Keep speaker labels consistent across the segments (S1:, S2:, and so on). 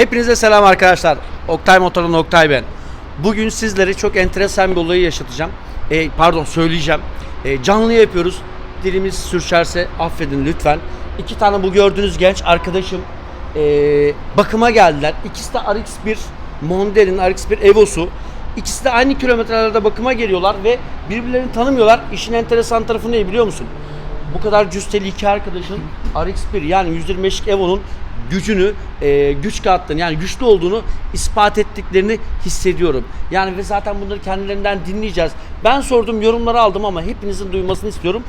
S1: Hepinize selam arkadaşlar. Oktay Motor'un Oktay ben. Bugün sizlere çok enteresan bir olayı yaşatacağım. E, pardon söyleyeceğim. E, canlı yapıyoruz. Dilimiz sürçerse affedin lütfen. İki tane bu gördüğünüz genç arkadaşım e, bakıma geldiler. İkisi de RX-1 Mondel'in RX-1 Evo'su. İkisi de aynı kilometrelerde bakıma geliyorlar ve birbirlerini tanımıyorlar. İşin enteresan tarafı ne biliyor musun? bu kadar cüsteli iki arkadaşın RX-1 yani 125'lik Evo'nun gücünü, e, güç kattığını yani güçlü olduğunu ispat ettiklerini hissediyorum. Yani ve zaten bunları kendilerinden dinleyeceğiz. Ben sordum, yorumları aldım ama hepinizin duymasını istiyorum.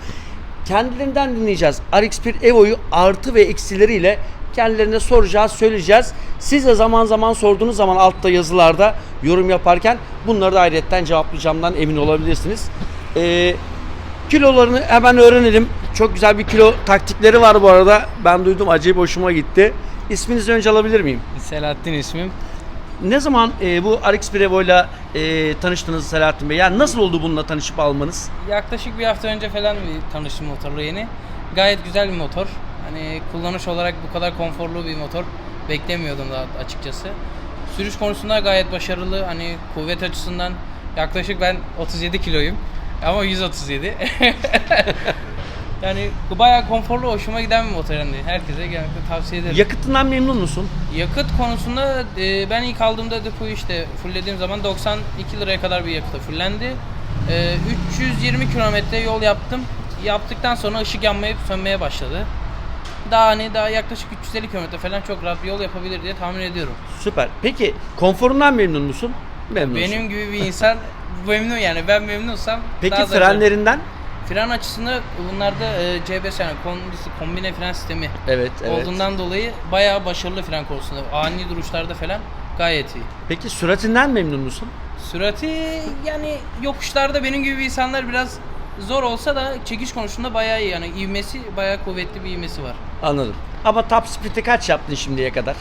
S1: Kendilerinden dinleyeceğiz. RX-1 Evo'yu artı ve eksileriyle kendilerine soracağız, söyleyeceğiz. Siz de zaman zaman sorduğunuz zaman altta yazılarda yorum yaparken bunları da ayrıyetten cevaplayacağımdan emin olabilirsiniz. Eee Kilolarını hemen öğrenelim. Çok güzel bir kilo taktikleri var bu arada. Ben duydum acayip hoşuma gitti. İsminizi önce alabilir miyim?
S2: Selahattin ismim.
S1: Ne zaman e, bu RX-1 Evo ile tanıştınız Selahattin Bey? Yani nasıl oldu bununla tanışıp almanız?
S2: Yaklaşık bir hafta önce falan tanıştım motorla yeni. Gayet güzel bir motor. Hani kullanış olarak bu kadar konforlu bir motor beklemiyordum da açıkçası. Sürüş konusunda gayet başarılı. Hani kuvvet açısından yaklaşık ben 37 kiloyum. Ama 137. yani bayağı konforlu, hoşuma giden bir motor yani. Herkese genellikle tavsiye ederim.
S1: Yakıtından memnun musun?
S2: Yakıt konusunda e, ben ilk aldığımda depoyu işte fulllediğim zaman 92 liraya kadar bir yakıta fullendi. E, 320 kilometre yol yaptım. Yaptıktan sonra ışık yanmayıp sönmeye başladı. Daha hani daha yaklaşık 350 kilometre falan çok rahat bir yol yapabilir diye tahmin ediyorum.
S1: Süper. Peki konforundan memnun musun? Memnunsun.
S2: Benim gibi bir insan memnun yani ben memnunsam
S1: Peki
S2: daha zaten-
S1: frenlerinden?
S2: Fren açısında bunlarda e, CBS yani kombine- kombine fren sistemi
S1: Evet, evet.
S2: olduğundan dolayı bayağı başarılı fren konusunda. Ani duruşlarda falan gayet iyi.
S1: Peki süratinden memnun musun?
S2: Sürati yani yokuşlarda benim gibi insanlar biraz zor olsa da çekiş konusunda bayağı iyi yani ivmesi bayağı kuvvetli bir ivmesi var.
S1: Anladım. Ama top speed'i kaç yaptın şimdiye kadar?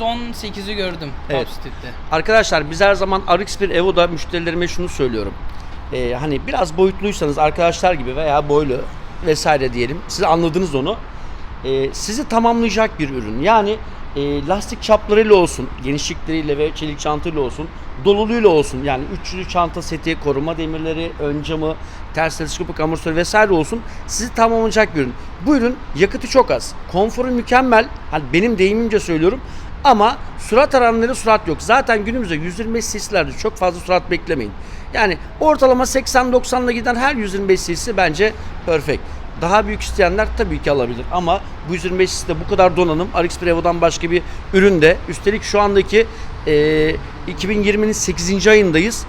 S2: 118'i gördüm
S1: Evet.
S2: top speed'de.
S1: Arkadaşlar biz her zaman RX1 Evo'da müşterilerime şunu söylüyorum. Ee, hani biraz boyutluysanız arkadaşlar gibi veya boylu vesaire diyelim. Siz anladınız onu. Ee, sizi tamamlayacak bir ürün. Yani e, lastik çaplarıyla olsun, genişlikleriyle ve çelik çantayla olsun, doluluğuyla olsun. Yani üçlü çanta seti, koruma demirleri, ön camı, ters teleskopik amortisör vesaire olsun. Sizi tamamlayacak bir ürün. Bu ürün yakıtı çok az. Konforu mükemmel. Hani benim deyimimce söylüyorum. Ama surat aranları surat yok. Zaten günümüzde 125 cc'lerde çok fazla surat beklemeyin. Yani ortalama 80-90'la giden her 125 cc bence perfect. Daha büyük isteyenler tabii ki alabilir ama bu 125 cc'de bu kadar donanım RX-1 Evo'dan başka bir üründe. Üstelik şu andaki e, 2020'nin 8. ayındayız.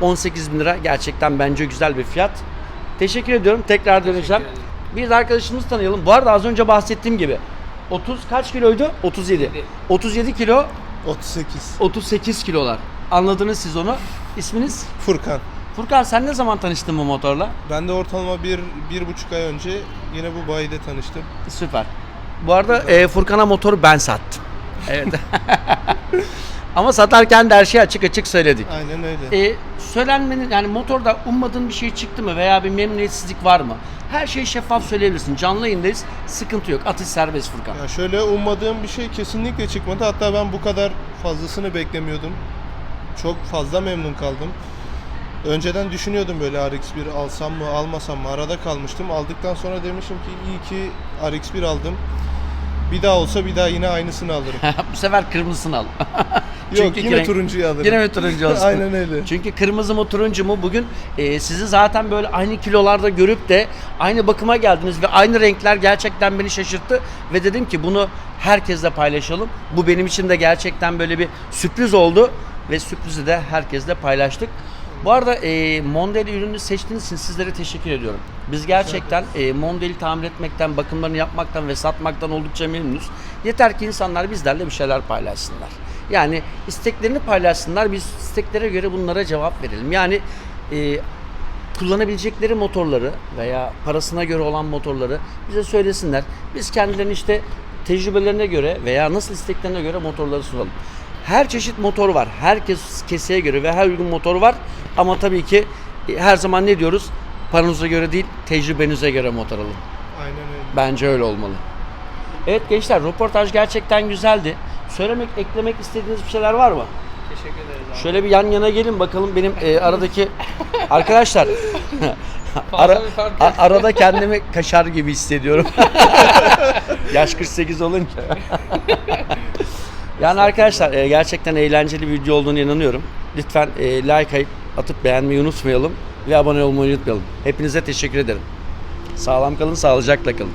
S1: 18 bin lira gerçekten bence güzel bir fiyat. Teşekkür ediyorum. Tekrar döneceğim. Bir de arkadaşımızı tanıyalım. Bu arada az önce bahsettiğim gibi 30 kaç kiloydu? 37.
S2: 37.
S1: 37 kilo
S3: 38.
S1: 38 kilolar. Anladınız siz onu. İsminiz?
S3: Furkan.
S1: Furkan sen ne zaman tanıştın bu motorla?
S3: Ben de ortalama bir, bir buçuk ay önce yine bu bayide tanıştım.
S1: Süper. Bu arada e, Furkan'a motoru ben sattım. Evet. Ama satarken de her şeyi açık açık söyledik.
S3: Aynen öyle.
S1: E, söylenmenin yani motorda ummadığın bir şey çıktı mı veya bir memnuniyetsizlik var mı? Her şeyi şeffaf söyleyebilirsin. Canlı yayındayız. Sıkıntı yok. Atış serbest Furkan.
S3: Ya şöyle ummadığım bir şey kesinlikle çıkmadı. Hatta ben bu kadar fazlasını beklemiyordum. Çok fazla memnun kaldım. Önceden düşünüyordum böyle RX-1 alsam mı almasam mı arada kalmıştım. Aldıktan sonra demişim ki iyi ki RX-1 aldım. Bir daha olsa bir daha yine aynısını alırım.
S1: bu sefer kırmızısını al.
S3: Yok yine
S1: renk-
S3: turuncuyu alırım.
S1: Yine mi turuncu olsun?
S3: Aynen öyle.
S1: Çünkü kırmızı mı turuncu mu bugün e, sizi zaten böyle aynı kilolarda görüp de aynı bakıma geldiniz ve aynı renkler gerçekten beni şaşırttı ve dedim ki bunu herkesle paylaşalım. Bu benim için de gerçekten böyle bir sürpriz oldu ve sürprizi de herkesle paylaştık. Bu arada e, Mondel'i ürünü seçtiğiniz için sizlere teşekkür ediyorum. Biz gerçekten e, Mondel'i tamir etmekten, bakımlarını yapmaktan ve satmaktan oldukça memnunuz. Yeter ki insanlar bizlerle bir şeyler paylaşsınlar. Yani isteklerini paylaşsınlar, biz isteklere göre bunlara cevap verelim. Yani e, kullanabilecekleri motorları veya parasına göre olan motorları bize söylesinler. Biz kendilerinin işte tecrübelerine göre veya nasıl isteklerine göre motorları sunalım. Her çeşit motor var. Herkes keseye göre ve her uygun motor var. Ama tabii ki e, her zaman ne diyoruz? Paranıza göre değil, tecrübenize göre motor alın.
S3: Aynen öyle.
S1: Bence öyle olmalı. Evet gençler röportaj gerçekten güzeldi. Söylemek, eklemek istediğiniz bir şeyler var mı?
S2: Teşekkür ederiz abi.
S1: Şöyle bir yan yana gelin bakalım benim e, aradaki arkadaşlar ara, a- arada kendimi kaşar gibi hissediyorum. Yaş 48 olunca. yani arkadaşlar e, gerçekten eğlenceli bir video olduğunu inanıyorum. Lütfen e, like atıp beğenmeyi unutmayalım ve abone olmayı unutmayalım. Hepinize teşekkür ederim. Sağlam kalın, sağlıcakla kalın.